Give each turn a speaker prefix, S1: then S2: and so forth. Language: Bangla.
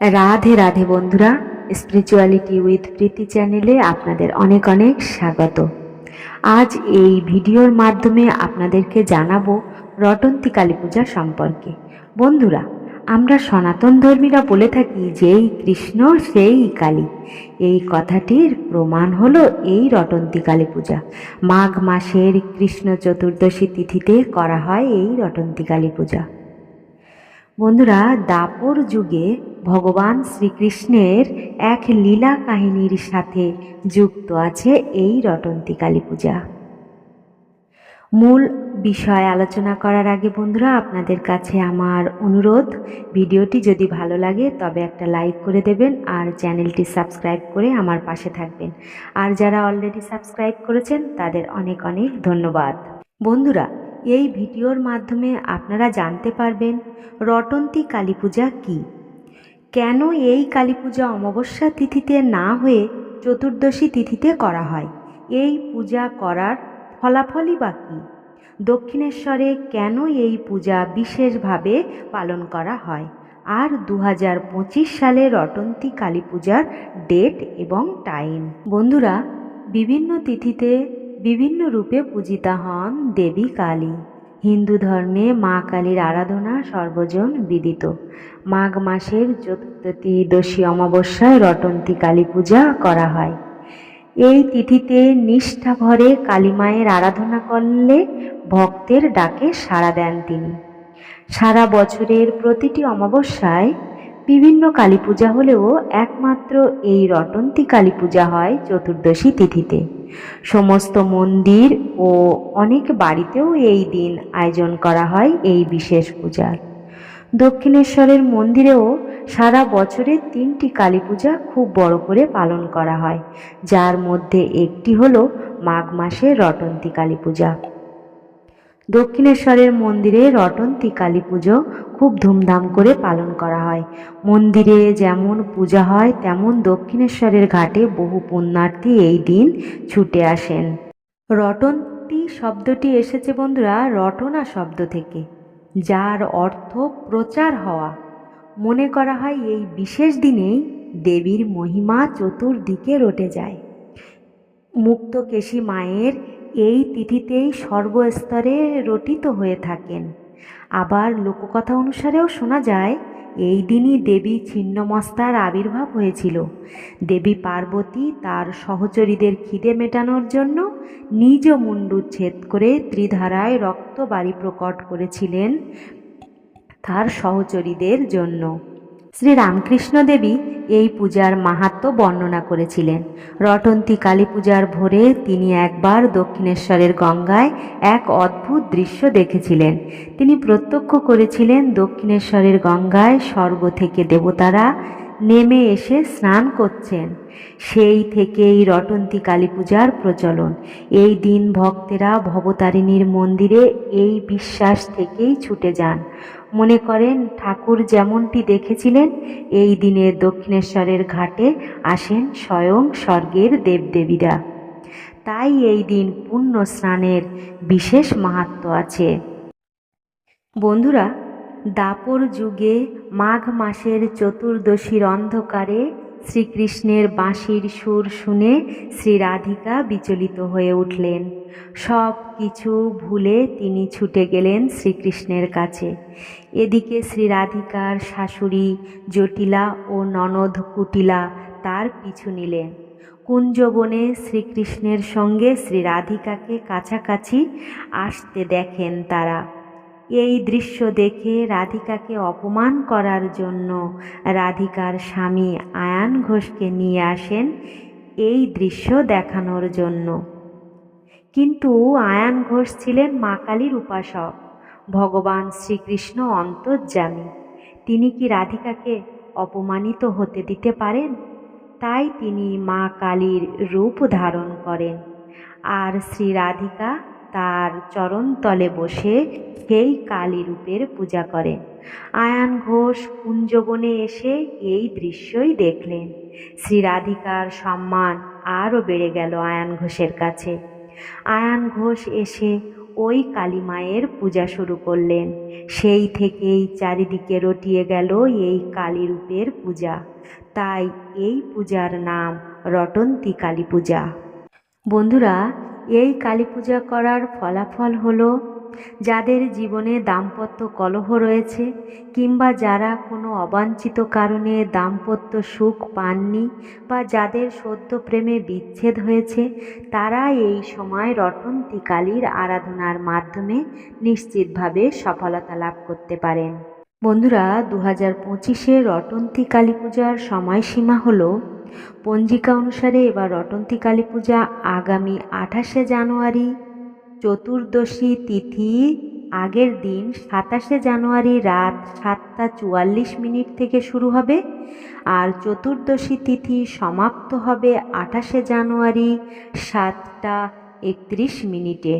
S1: রাধে রাধে বন্ধুরা স্পিরিচুয়ালিটি উইথ প্রীতি চ্যানেলে আপনাদের অনেক অনেক স্বাগত। আজ এই ভিডিওর মাধ্যমে আপনাদেরকে জানাব রটন্তী কালী পূজা সম্পর্কে। বন্ধুরা, আমরা সনাতন ধর্মীরা বলে থাকি, যেই কৃষ্ণ, সেই কালী। এই কথাটির প্রমাণ হলো এই রটন্তী কালী পূজা। মাঘ মাসের কৃষ্ণ চতুর্দশী তিথিতে করা হয় এই রটন্তী কালী পূজা। বন্ধুরা, দাপর যুগে ভগবান শ্রীকৃষ্ণের এক লীলা কাহিনীর সাথে যুক্ত আছে এই রটন্তী কালী পূজা। মূল বিষয় আলোচনা করার আগে বন্ধুরা, আপনাদের কাছে আমার অনুরোধ, ভিডিওটি যদি ভালো লাগে তবে একটা লাইক করে দেবেন আর চ্যানেলটি সাবস্ক্রাইব করে আমার পাশে থাকবেন। আর যারা অলরেডি সাবস্ক্রাইব করেছেন তাদের অনেক অনেক ধন্যবাদ। বন্ধুরা এই ভিডিওর মাধ্যমে আপনারা জানতে পারবেন রটন্তী কালী পূজা কী। কেন এই কালী পূজা অমাবস্যা তিথিতে না হয়ে চতুর্দশী তিথিতে করা হয়? এই পূজা করার ফলাফলই বা কী? দক্ষিণেশ্বরে কেন এই পূজা বিশেষভাবে পালন করা হয়? আর দু হাজার পঁচিশ সালে রটন্তী কালী পূজার ডেট এবং টাইম। বন্ধুরা, বিভিন্ন তিথিতে বিভিন্ন রূপে পূজিতা হন দেবী কালী। হিন্দু ধর্মে মা কালীর আরাধনা সর্বজন বিদিত। মাঘ মাসের চতুর্দশী অমাবস্যায় রটন্তী কালী পূজা করা হয়। এই তিথিতে নিষ্ঠা ভরে কালীমায়ের আরাধনা করলে ভক্তের ডাকে সাড়া দেন তিনি। সারা বছরের প্রতিটি অমাবস্যায় বিভিন্ন কালী পূজা হলেও একমাত্র এই রটন্তী কালী পূজা হয় চতুর্দশী তিথিতে। সমস্ত মন্দির ও অনেক বাড়িতেও এই দিন আয়োজন করা হয় এই বিশেষ পূজার। দক্ষিণেশ্বরের মন্দিরেও সারা বছরে তিনটি কালী পূজা খুব বড় করে পালন করা হয়, যার মধ্যে একটি হলো মাঘ মাসের রটন্তী কালী পূজা দক্ষিণেশ্বরের মন্দিরে রটন্তী কালী পুজো খুব ধুমধাম করে পালন করা হয়। মন্দিরে যেমন পূজা হয়, তেমন দক্ষিণেশ্বরের ঘাটে বহু পুণ্যার্থী এই দিন ছুটে আসেন। রটন্তী শব্দটি এসেছে বন্ধুরা, রটনা শব্দ থেকে, যার অর্থ প্রচার হওয়া। মনে করা হয় এই বিশেষ দিনেই দেবীর মহিমা চতুর্দিকে রটে যায়। মুক্তকেশী মায়ের এই তিথিতেই সর্বস্তরে রটিত হয়ে থাকেন। আবার লোককথা অনুসারেও শোনা যায়, এই দিনই দেবী ছিন্নমস্তার আবির্ভাব হয়েছিল। দেবী পার্বতী তার সহচরীদের খিদে মেটানোর জন্য নিজ মুন্ডু ছেদ করে ত্রিধারায় রক্ত বাড়ি প্রকট করেছিলেন তার সহচরীদের জন্য। শ্রী রামকৃষ্ণ দেবী এই পূজার মাহাত্ম বর্ণনা করেছিলেন। রটন্তী কালী পূজার ভোরে তিনি একবার দক্ষিণেশ্বরের গঙ্গায় এক অদ্ভুত দৃশ্য দেখেছিলেন। তিনি প্রত্যক্ষ করেছিলেন দক্ষিণেশ্বরের গঙ্গায় স্বর্গ থেকে দেবতারা নেমে এসে স্নান করছেন। সেই থেকেই রটন্তী কালী পূজার প্রচলন। এই দিন ভক্তেরা ভবতারিণীর মন্দিরে এই বিশ্বাস থেকেই ছুটে যান। মনে করেন, ঠাকুর যেমনটি দেখেছিলেন, এই দিনে দক্ষিণেশ্বরের ঘাটে আসেন স্বয়ং স্বর্গের দেবদেবীরা। তাই এই দিন পুণ্য স্নানের বিশেষ মাহাত্ম আছে। বন্ধুরা, দাপর যুগে মাঘ মাসের চতুর্দশীর অন্ধকারে শ্রীকৃষ্ণের বাঁশির সুর শুনে শ্রী রাধিকা বিচলিত হয়ে উঠলেন। সব কিছু ভুলে তিনি ছুটে গেলেন শ্রীকৃষ্ণের কাছে। এদিকে শ্রী রাধিকার শাশুড়ি, জটিলা ও ননদ কুটিলা তার পিছু নিলেন। কুঞ্জবনে শ্রীকৃষ্ণের সঙ্গে শ্রী রাধিকাকে কাছাকাছি আসতে দেখেন তারা। এই দৃশ্য দেখে রাধিকাকে অপমান করার জন্য রাধিকার স্বামী আয়ান ঘোষকে নিয়ে আসেন এই দৃশ্য দেখানোর জন্য। কিন্তু আয়ান ঘোষ ছিলেন মা কালীর উপাসক, ভগবান শ্রীকৃষ্ণ অন্তর্যামী। তিনি কি রাধিকাকে অপমানিত হতে দিতে পারেন? তাই তিনি মা কালীর রূপ ধারণ করেন। আর শ্রী রাধিকা তার চরণতলে বসে সেই কালী রূপের পূজা করেন। আয়ান ঘোষ কুঞ্জবনে এসে এই দৃশ্যই দেখলেন। শ্রী রাধিকার সম্মান আরও বেড়ে গেল আয়ান ঘোষের কাছে। আয়ান ঘোষ এসে ওই কালী মায়ের পূজা শুরু করলেন। সেই থেকেই চারিদিকে রটিয়ে গেল এই কালী রূপের পূজা। তাই এই পূজার নাম রটন্তী কালী পূজা। বন্ধুরা এই কালী পূজা করার ফলাফল হলো, যাদের জীবনে দাম্পত্য কলহ রয়েছে কিংবা যারা কোনো অবাঞ্ছিত কারণে দাম্পত্য সুখ পাননি বা যাদের সদ্য প্রেমে বিচ্ছেদ হয়েছে, তারা এই সময় রটন্তী কালীর আরাধনার মাধ্যমে নিশ্চিতভাবে সফলতা লাভ করতে পারেন। বন্ধুরা দু হাজার পঁচিশে রটন্তী কালী পূজার সময়সীমা হলো পঞ্জিকা অনুসারে এবার রটন্তী কালী পূজা আগামী আঠাশে জানুয়ারি, চতুর্দশী তিথি, আগের দিন সাতাশে জানুয়ারি রাত সাতটা চুয়াল্লিশ মিনিট থেকে শুরু হবে আর চতুর্দশী তিথি সমাপ্ত হবে আঠাশে জানুয়ারি সাতটা একত্রিশ মিনিটে।